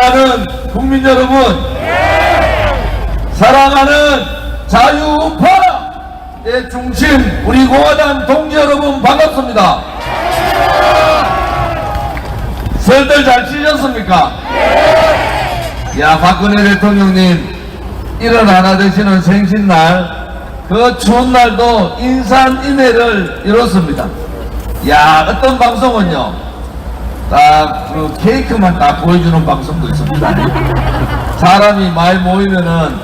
존경하는 국민 여러분, 사랑하는 자유우파의 중심 우리 공화당 동지 여러분 반갑습니다. 설들 잘 치셨습니까? 야 박근혜 대통령님 일어나나 되시는 생신날 그 추운 날도 인산인해를 이뤘습니다. 야 어떤 방송은요 딱그 케이크만 딱 보여주는 방송도 있습니다. 사람이 많이 모이면은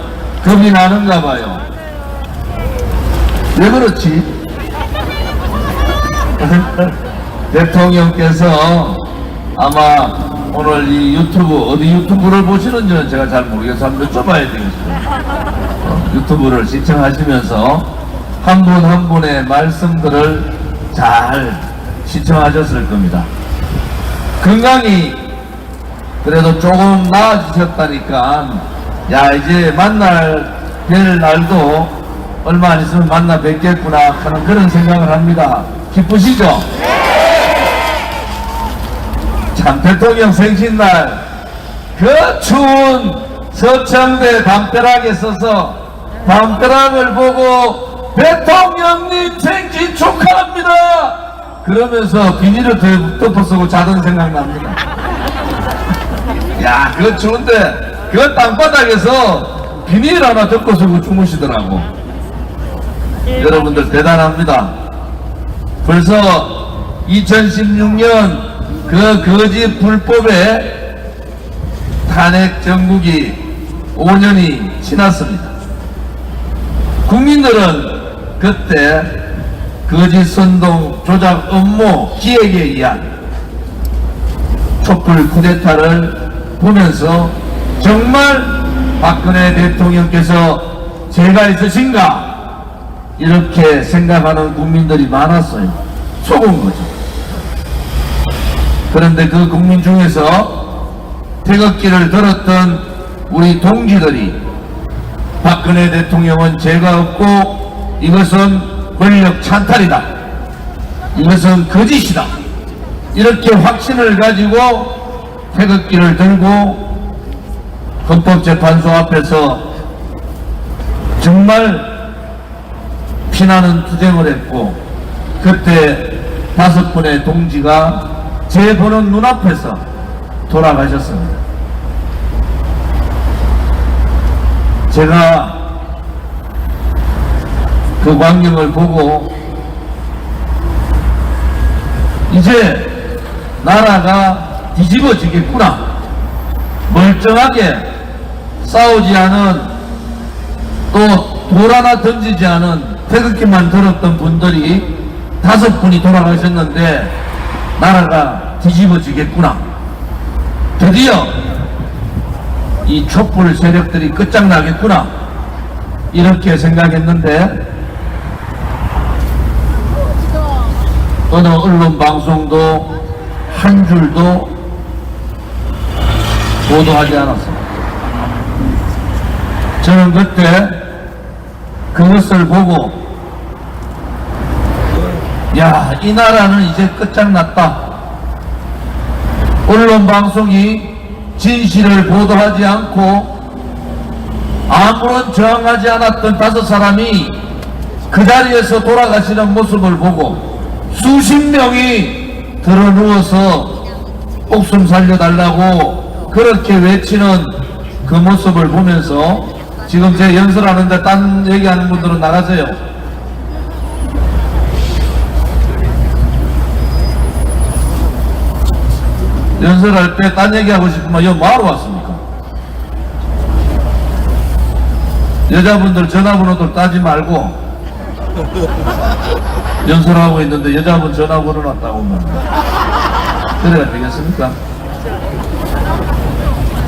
겁이 나는가 봐요. 왜 그렇지? 대통령께서 아마 오늘 이 유튜브 어디 유튜브를 보시는지는 제가 잘 모르겠어서 한번 여쭤봐야 되겠어요. 어, 유튜브를 시청하시면서 한 분한 분의 말씀들을 잘 시청하셨을 겁니다. 건강이 그래도 조금 나아지셨다니까 야 이제 만날 뵐 날도 얼마 안 있으면 만나 뵙겠구나 하는 그런 생각을 합니다. 기쁘시죠? 참 대통령 생신날 그 추운 서창대 담벼락에 서서 담벼락을 보고 대통령님 생신 축하합니다 그러면서 비닐을 덮- 덮어 쓰고 자던 생각납니다. 야 그거 추운데 그 땅바닥에서 비닐 하나 덮고 쓰고 주무시더라고. 여러분들 대단합니다. 벌써 2016년 그 거짓 불법의 탄핵 정국이 5년이 지났습니다. 국민들은 그때 거짓 선동 조작 업무 기획에 의한 촛불 쿠데타를 보면서 정말 박근혜 대통령께서 죄가 있으신가 이렇게 생각하는 국민들이 많았어요. 속은 거죠. 그런데 그 국민 중에서 태극기를 들었던 우리 동지들이 박근혜 대통령은 죄가 없고 이것은 권력 찬탈이다. 이것은 거짓이다. 이렇게 확신을 가지고 태극기를 들고 헌법재판소 앞에서 정말 피나는 투쟁을 했고 그때 다섯 분의 동지가 제 보는 눈앞에서 돌아가셨습니다. 제가 그 광경을 보고 이제 나라가 뒤집어지겠구나. 멀쩡하게 싸우지 않은 또돌 하나 던지지 않은 태극기만 들었던 분들이 다섯 분이 돌아가셨는데 나라가 뒤집어지겠구나. 드디어 이 촛불 세력들이 끝장나겠구나. 이렇게 생각했는데 어느 언론 방송도 한 줄도 보도하지 않았습니다. 저는 그때 그것을 보고 야, 이 나라는 이제 끝장났다. 언론 방송이 진실을 보도하지 않고 아무런 저항하지 않았던 다섯 사람이 그 자리에서 돌아가시는 모습을 보고 수십 명이 들어 누워서 목숨 살려달라고 그렇게 외치는 그 모습을 보면서 지금 제 연설하는데 딴 얘기하는 분들은 나가세요. 연설할 때 딴 얘기하고 싶으면 여기 뭐하러 왔습니까? 여자분들 전화번호들 따지 말고 연설하고 있는데 여자분 전화번호 놨다고 하면 그래야 되겠습니까?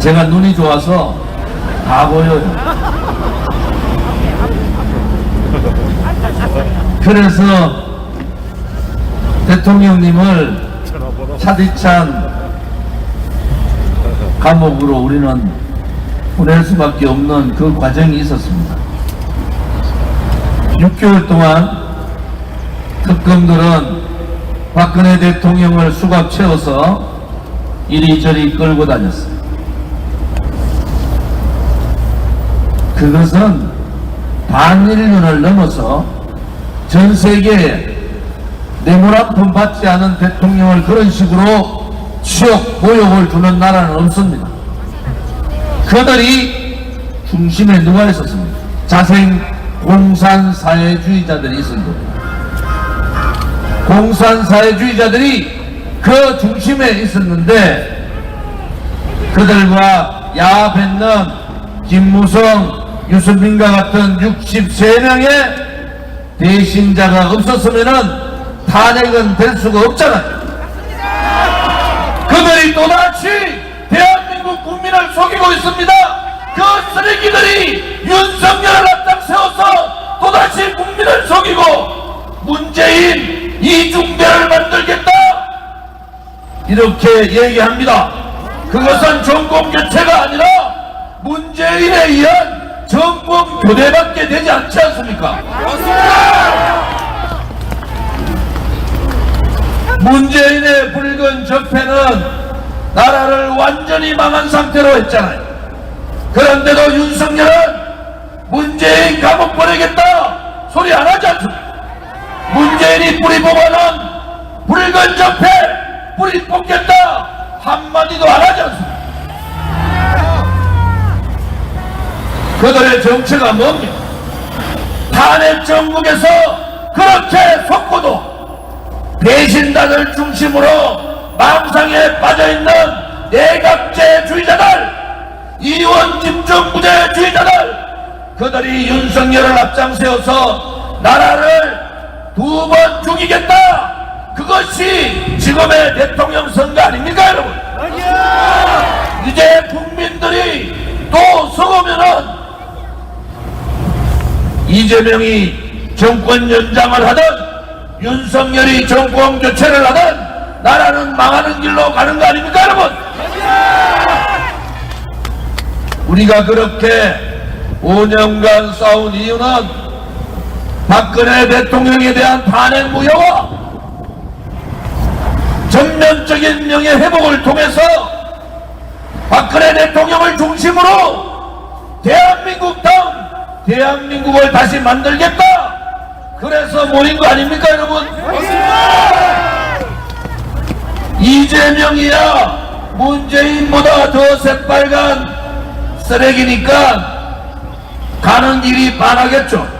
제가 눈이 좋아서 다 보여요. 그래서 대통령님을 차디찬 감옥으로 우리는 보낼 수밖에 없는 그 과정이 있었습니다. 6개월 동안 특검들은 박근혜 대통령을 수갑 채워서 이리저리 끌고 다녔어요. 그것은 반일륜을 넘어서 전 세계에 내물 한푼 받지 않은 대통령을 그런 식으로 취업, 모욕을 주는 나라는 없습니다. 그들이 중심에 누가 있었습니까? 자생 공산사회주의자들이 있은 거예요. 공산사회주의자들이 그 중심에 있었는데 그들과 야벤남, 김무성, 유승민과 같은 63명의 대신자가 없었으면은 탄핵은 될 수가 없잖아요. 그들이 또다시 대한민국 국민을 속이고 있습니다. 그 쓰레기들이 윤석열을 앞장 세워서 또다시 국민을 속이고 문재인 이중대를 만들겠다. 이렇게 얘기합니다. 그것은 정권 교체가 아니라 문재인에 의한 정권 교대밖에 되지 않지 않습니까? 문재인의 붉은 적폐는 나라를 완전히 망한 상태로 했잖아요. 그런데도 윤석열은 문재인 감옥 보내겠다 소리 안 하지 않습니까? 문재인이 뿌리 뽑아놓은 붉은 적폐 뿌리 뽑겠다 한마디도 안 하지 않습니까? 그들의 정체가 뭡니까? 탄핵 정국에서 그렇게 속고도 배신자들 중심으로 망상에 빠져있는 내각제주의자들 이원 집중부재주의자들 그들이 윤석열을 앞장세워서 나라를 두 번 죽이겠다! 그것이 지금의 대통령 선거 아닙니까 여러분? 이제 국민들이 또 속으면은 이재명이 정권 연장을 하든 윤석열이 정권 교체를 하든 나라는 망하는 길로 가는 거 아닙니까 여러분? 우리가 그렇게 5년간 싸운 이유는 박근혜 대통령에 대한 탄핵 무효와 전면적인 명예 회복을 통해서 박근혜 대통령을 중심으로 대한민국 다음 대한민국을 다시 만들겠다. 그래서 모인 거 아닙니까, 여러분? 이재명이야 문재인보다 더 새빨간 쓰레기니까 가는 길이 반하겠죠.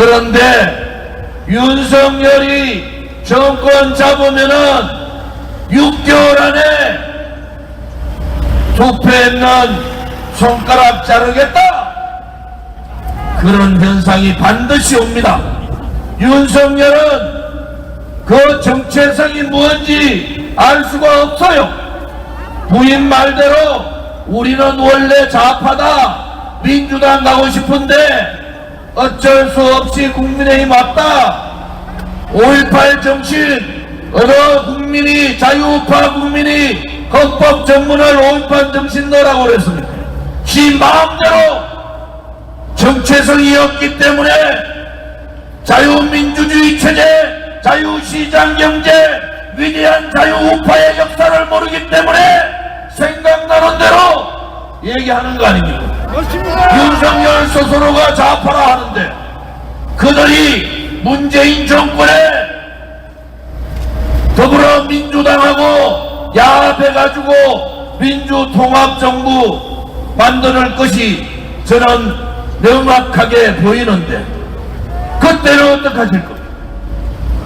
그런데 윤석열이 정권 잡으면은 6개월 안에 투표했는 손가락 자르겠다. 그런 현상이 반드시 옵니다. 윤석열은 그 정체성이 뭔지 알 수가 없어요. 부인 말대로 우리는 원래 좌파다. 민주당 가고 싶은데 어쩔 수 없이 국민의힘 왔다. 5.18 정신, 어느 국민이, 자유우파 국민이 헌법 전문을 5.18 정신 넣으라고 그랬습니다. 지 마음대로 정체성이 없기 때문에 자유민주주의 체제, 자유시장 경제, 위대한 자유우파의 역사를 모르기 때문에 생각나는 대로 얘기하는 거 아닙니까? 윤석열 스스로가 좌파라 하는데 그들이 문재인 정권에 더불어민주당하고 야합해가지고 민주통합정부 만드는 것이 저는 명확하게 보이는데 그때는 어떡하실 겁니까?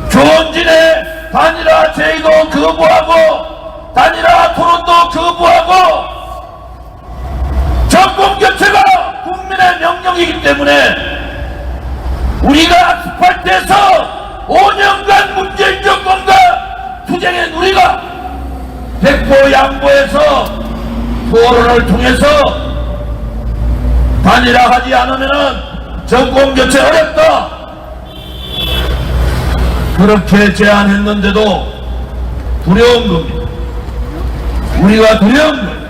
조원진의 단일화 제의도 거부하고 단일화 토론도 거부하고 정권 교체가 국민의 명령이기 때문에 우리가 아스팔트에서 5년간 문재인 정권과 투쟁한 우리가 백보 양보해서 토론을 통해서 단일화하지 않으면은 정권 교체 어렵다. 그렇게 제안했는데도 두려운 겁니다. 우리가 두려운 거예요.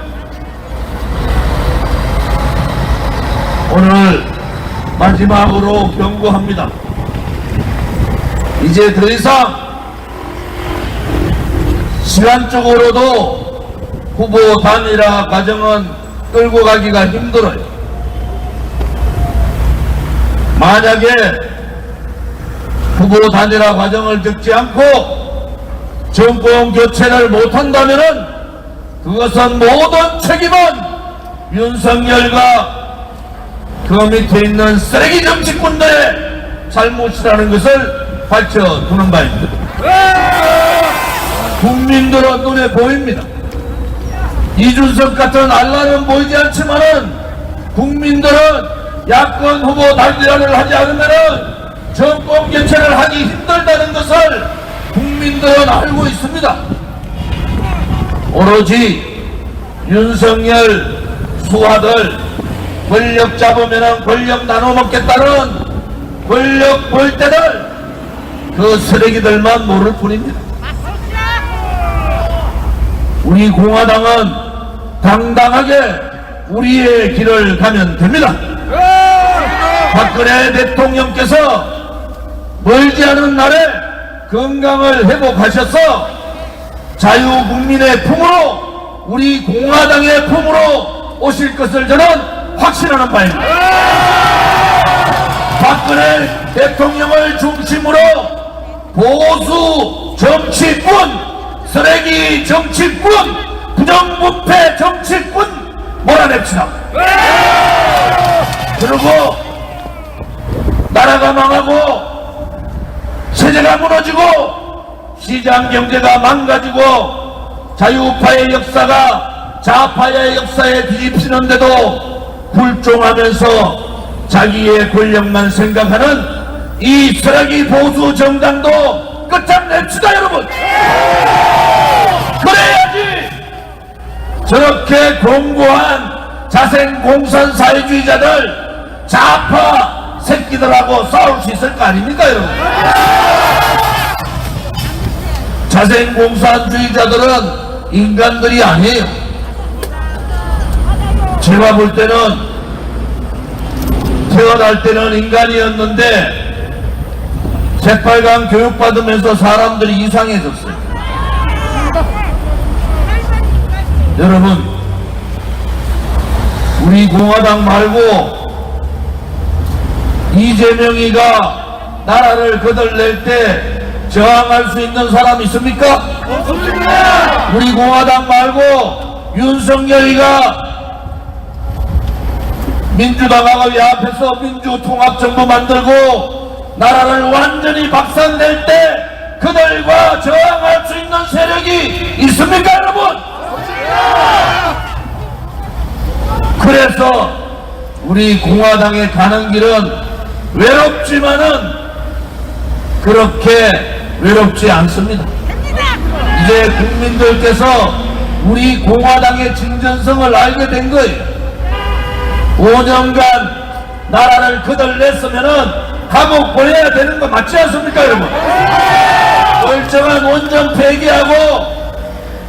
오늘 마지막으로 경고합니다. 이제 더 이상 시간적으로도 후보 단일화 과정은 끌고 가기가 힘들어요. 만약에 후보 단일화 과정을 듣지 않고 정권 교체를 못한다면은 그것은 모든 책임은 윤석열과 그 밑에 있는 쓰레기 정치꾼들의 잘못이라는 것을 밝혀두는 바입니다. 국민들은 눈에 보입니다. 이준석 같은 알라는 보이지 않지만은 국민들은 야권 후보 단일화를 하지 않으면은 정권 교체를 하기 힘들다는 것을 국민들은 알고 있습니다. 오로지 윤석열 수하들 권력 잡으면은 권력 나눠 먹겠다는 권력 볼때들 그 쓰레기들만 모를 뿐입니다. 우리 공화당은 당당하게 우리의 길을 가면 됩니다. 박근혜 대통령께서 멀지 않은 날에 건강을 회복하셔서 자유국민의 품으로 우리 공화당의 품으로 오실 것을 저는 확신하는 바입니다. 박근혜 대통령을 중심으로 보수 정치꾼, 쓰레기 정치꾼, 부정부패 정치꾼 몰아냅시다. 그리고 나라가 망하고 세제가 무너지고 시장 경제가 망가지고 자유파의 역사가 좌파의 역사에 뒤집히는데도 굴종하면서 자기의 권력만 생각하는 이 쓰레기 보수 정당도 끝장냅시다 여러분! 그래야지! 저렇게 공고한 자생공산 사회주의자들 좌파 새끼들하고 싸울 수 있을 거 아닙니까 여러분? 자생공산주의자들은 인간들이 아니에요 제가 볼 때는 태어날 때는 인간이었는데 새빨간 교육받으면서 사람들이 이상해졌어요 여러분 우리 공화당 말고 이재명이가 나라를 거덜낼 때 저항할 수 있는 사람 있습니까? 없습니다. 우리 공화당 말고 윤석열이가 민주당하고 앞에서 민주통합정부 만들고 나라를 완전히 박살낼 때 그들과 저항할 수 있는 세력이 있습니까 여러분? 그래서 우리 공화당에 가는 길은 외롭지만은 그렇게 외롭지 않습니다. 이제 국민들께서 우리 공화당의 진전성을 알게 된 거예요. 5년간 나라를 거덜냈으면은 감옥 보내야 되는 거 맞지 않습니까, 여러분? 멀쩡한 원전 폐기하고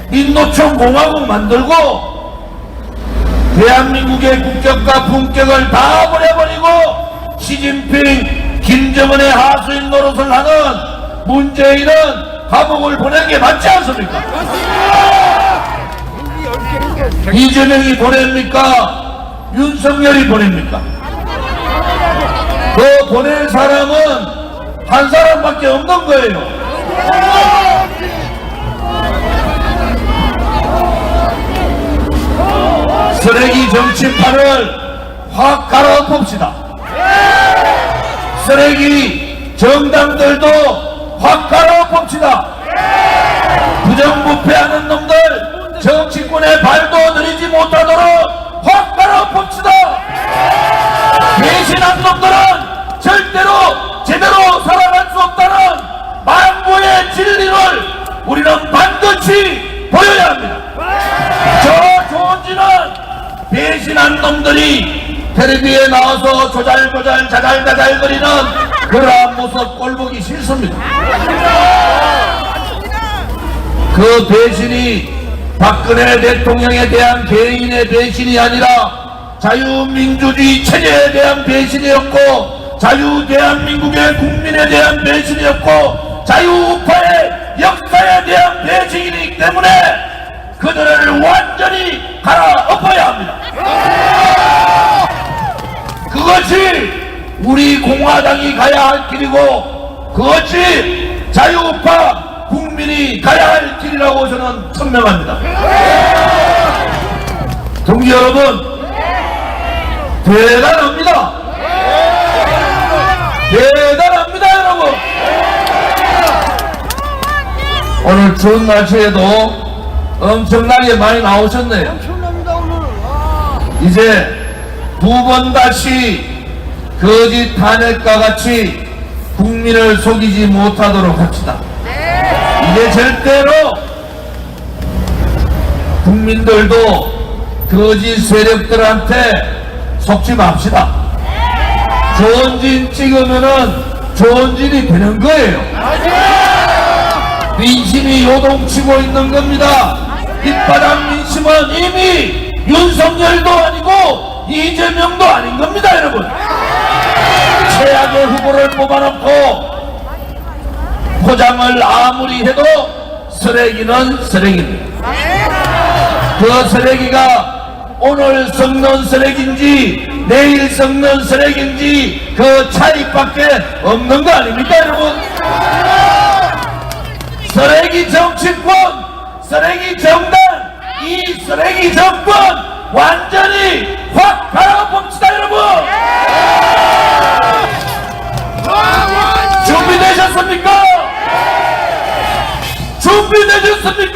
민노총 공화국 만들고 대한민국의 국격과 품격을 다 버려버리고 시진핑, 김정은의 하수인 노릇을 하는 문재인은 감옥을 보낸 게 맞지 않습니까? 이재명이 보냅니까? 윤석열이 보냅니까? 그 보낼 사람은 한 사람밖에 없는 거예요. 쓰레기 정치판을 확 갈아엎읍시다. 쓰레기 정당들도 확 갈아엎읍시다. 부정부패하는 놈들 정치권의 발도 들이지 못하도록 확 갈아엎읍시다. 배신한 놈들은 절대로 제대로 살아갈 수 없다는 만고의 진리를 우리는 반드시 보여야 합니다. 저 조지는 배신한 놈들이 텔레비에 나와서 조잘조잘 자잘자잘거리는 그러한 모습 꼴보기 싫습니다. 그 배신이 박근혜 대통령에 대한 개인의 배신이 아니라 자유민주주의 체제에 대한 배신이었고 자유 대한민국의 국민에 대한 배신이었고 자유우파의 역사에 대한 배신이기 때문에 그들을 완전히 갈아엎어야 합니다. 그것이 우리 공화당이 가야 할 길이고 그것이 자유우파 국민이 가야 할 길이라고 저는 천명합니다. 동지 여러분. 대단합니다 여러분. 오늘 추운 날씨에도 엄청나게 많이 나오셨네요. 엄청납니다 오늘. 와. 이제 두 번 다시 거짓 탄핵과 같이 국민을 속이지 못하도록 합시다. 이제 절대로 국민들도 거짓 세력들한테 속지 맙시다. 좋은 진 찍으면은 좋은 진이 되는 거예요. 민심이 요동치고 있는 겁니다. 밑바닥 민심은 이미 윤석열도 아니고 이재명도 아닌 겁니다, 여러분. 최악의 후보를 뽑아놓고 포장을 아무리 해도 쓰레기는 쓰레기입니다. 그 쓰레기가 오늘 썩는 쓰레기인지 내일 썩는 쓰레기인지 그 차이밖에 없는 거 아닙니까, 여러분? 쓰레기 정치권, 쓰레기 정당, 이 쓰레기 정권 완전히 확 갈아봅시다, 여러분! 준비되셨습니까? 준비되셨습니까?